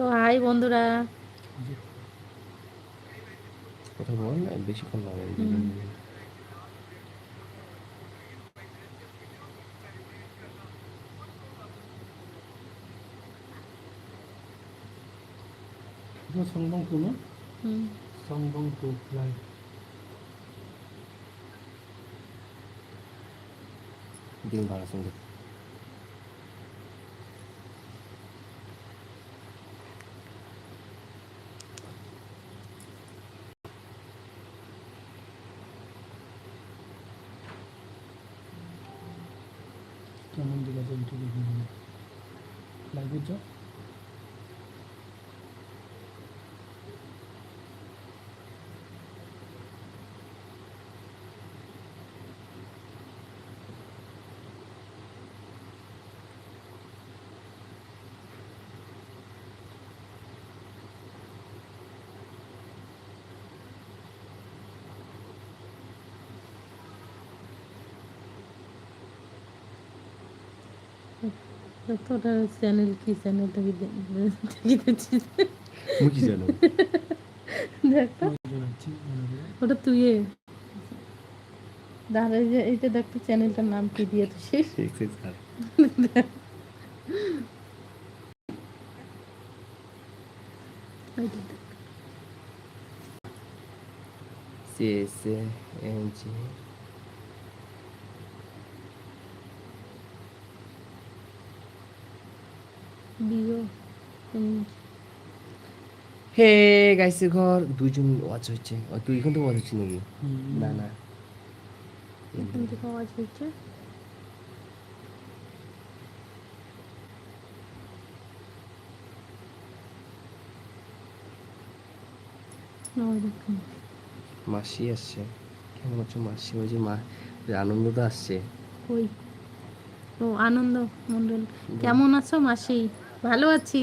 তো হাই বন্ধুরা কথা বল না বেশিক্ষণ লাগে 이거 성공 꾸는 হুম 성공 꾸 라이 দিন ভাড়া সঙ্গে কেমন দিকে তো ইউটিউবে ভিডিও লাইভ হচ্ছে তোটা চ্যানেল কি চ্যানেলটা কি দেখেছিস মুই কি জানো দেখ তো। জানাচ্ছি করে ওটা তুই দাঁড়া যে এইটা দেখ চ্যানেলটার নাম কি দিয়ে দেখ। সি এস এন জি বিও হুম। হে গাইছে ঘর দুইজন ওয়াচ হচ্ছে। ও, তুই এখন তো ওয়াচ হচ্ছি নাকি? না না। এখান থেকে আওয়াজ হচ্ছে। মাসি আসছে। কেমন আছো মাসি? ওই যে মা ওই আনন্দটা আসছে। ওই। ও আনন্দ মন্ডল। কেমন আছো মাসি? ভালো আছি।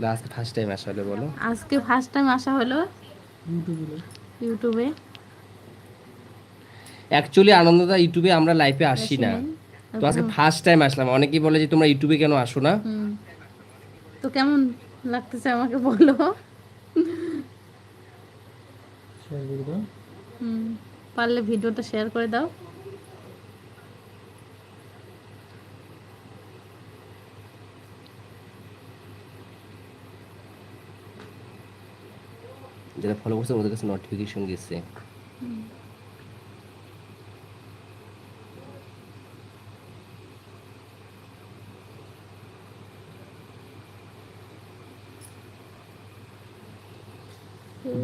না আজকে ফার্স্ট টাইম আসা হলে বলো। আজকে ফার্স্ট টাইম আসা হলো ইউটিউবে। ইউটিউবে। অ্যাকচুয়ালি আনন্দদা ইউটিউবে আমরা লাইভে আসি না। তো আজকে ফার্স্ট টাইম আসলাম। অনেকেই বলে যে তোমরা ইউটিউবে কেন আসো না? তো কেমন লাগতেছে আমাকে বলো? পারলে ভিডিওটা শেয়ার করে দাও। যারা ফলো করছে ওদের কাছে নোটিফিকেশন গেছে।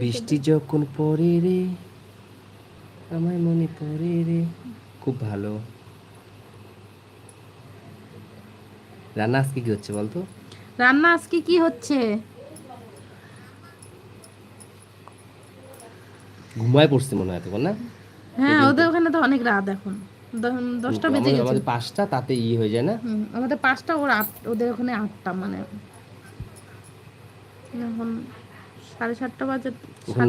বৃষ্টি যখন পড়ে রে আমার মনে পড়ে রে। খুব ভালো। রান্না আজকে কি হচ্ছে বলতো? রান্না আজকে কি হচ্ছে? ঘুমায় পড়ছে মনে হয় তখন না? হ্যাঁ ওদের ওখানে তো অনেক রাত এখন। দশটা বেজে গেছে। আমাদের পাঁচটা তাতে ইয়ে হয়ে যায় না? আমাদের পাঁচটা ওর আট ওদের ওখানে আটটা মানে। এখন সাড়ে সাতটা বাজে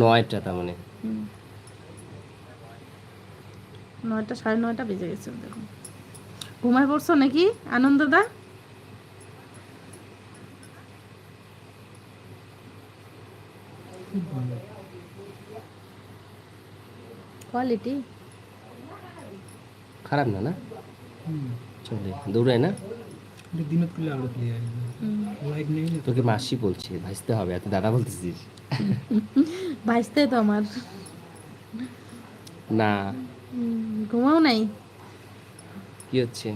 নয়টা তার মানে। নয়টা সাড়ে নয়টা বেজে গেছে দেখুন ঘুমায় পড়ছো নাকি আনন্দদা কোয়ালিটি খারাপ না না? চলে দৌড়ায় না? দিনত করলে আরও ক্লিয়ার লাইভ নেই তোকে মাসি বলছে ভাসতে হবে এত দাদা বলতেছিস। ভাসতে তো আমার। না। ঘুমাও নাই? কি হচ্ছে?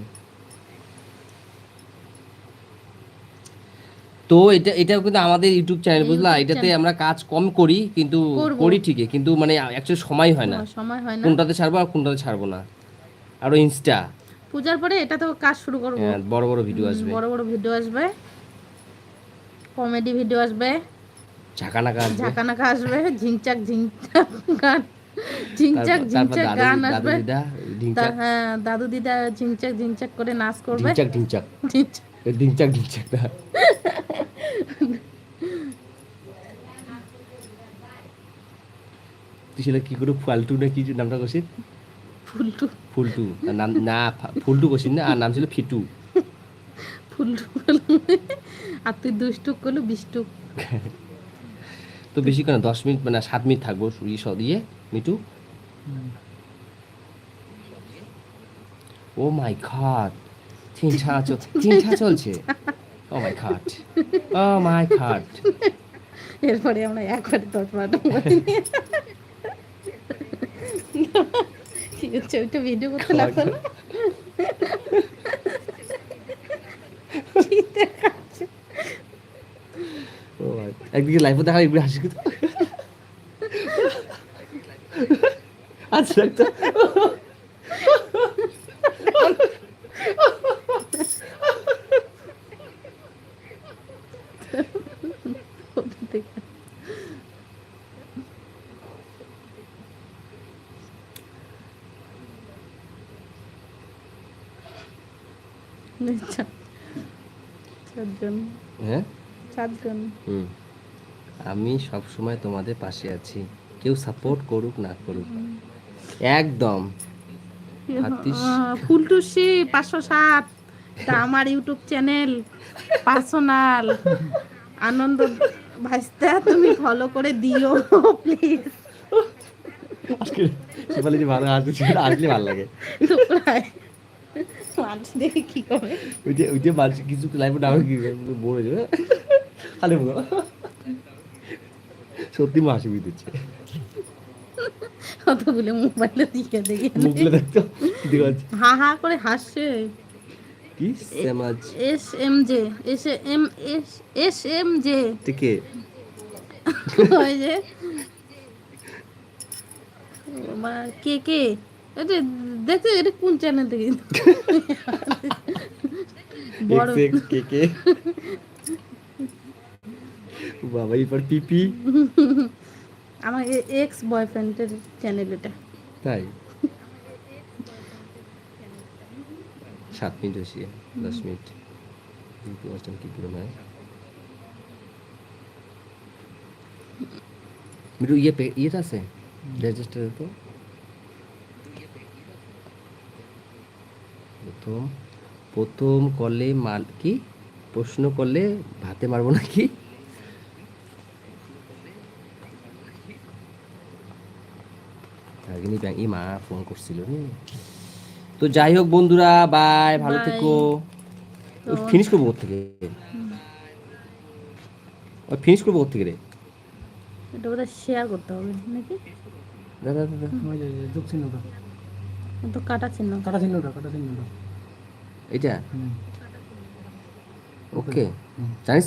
তো এটা এটাও কিন্তু আমাদের ইউটিউব চ্যানেল বুঝলা? এটাতে আমরা কাজ কম করি কিন্তু করি ঠিকই কিন্তু মানে অ্যাকচুয়ালি সময় হয় না। সময় হয় না। কোনটাতে ছাড়বো আর কোনটাতে ছাড়বো না। আরও ইনস্টা পূজার পরে এটা তো কাজ শুরু করব। হ্যাঁ, বড় বড় ভিডিও আসবে। বড় বড় ভিডিও আসবে। কমেডি ভিডিও আসবে। ঝাঁকানাকা আসবে। ঝাঁকানাকা আসবে। ঝিংচাক ঝিংচাক গান। ঝিংচাক ঝিংচাক গান আসবে। দিদা হ্যাঁ দাদু দিদা ঝিংচাক ঝিংচাক করে নাচ করবে। ঢিংচাক ঢিংচাক ঝিংচাক। ঢিংচাক সেটা কি করে ফালতু না কি নামটা ফুলটু। ফুলটু। নাম না ফুলটু না আর নাম ছিল ফিটু। ফুলটু আর তুই দুষ্টুক করল বিষ্টুক তো বেশি কেন দশ মিনিট মানে সাত মিনিট থাকব ই সব দিয়ে মিটু। ও মাই গড চিন্তা চল চিন্তা চলছে? ও মাই গড ও মাই গড এরপরে আমরা একবারে দশ বারোটা ওইটা ভিডিও করতে লাগতো না একদিকে লাইফে দেখা একটু হাসি কিন্তু আচ্ছা একটা হ্যাঁ? হুম। আমি সব সময় তোমাদের পাশে আছি। কেউ সাপোর্ট করুক না করুক। একদম। ফুলটুসি পাঁচশো সাত এটা আমার ইউটিউব চ্যানেল পার্সোনাল। আনন্দ ভাইস্তা তুমি ফলো করে দিও প্লিজ আজকে ভালো আসলে ভালো লাগে। মানুষ দেখে কি করে? ওই যে ওই যে মানুষ কিছু লাইফে না কি বলে যাবে। খালি বলো সত্যি মা হাসি দিচ্ছে। কতগুলো মোবাইলে দিকে দেখে মুখগুলো দেখতো? হা হা করে হাসছে। কি সমাজ S M J S M S S M J. থেকে ওই যে। কে কে? এটা দেখতে এটা কোন চ্যানেল থেকে? বড়। কে কে? বাবা এবার পিপি। আমার এক্স বয়ফ্রেন্ডের চ্যানেল এটা। তাই? সাত মিনিট হয়েছে দশ মিনিট। অষ্টম কি পুরো নয়? মিটু ইয়ে ইয়েটা আছে? রেজিস্টার তো? প্রথম প্রথম কলে মাল কি? প্রশ্ন করলে ভাতে মারবো নাকি? রাগিনী ব্যাংক ই মা ফোন করছিল তো যাই হোক বন্ধুরা বাই ভালো থেকো। ফিনিশ করব কোথা থেকে? ফিনিশ করব কোথা থেকে রে? এটা বোধহয় শেয়ার করতে হবে নাকি? দাদা দাদা। যে তো কাটা চিহ্ন। কাটা চিহ্নটা কাটা চিহ্নটা। এটা হুম ওকে হুম। জানিস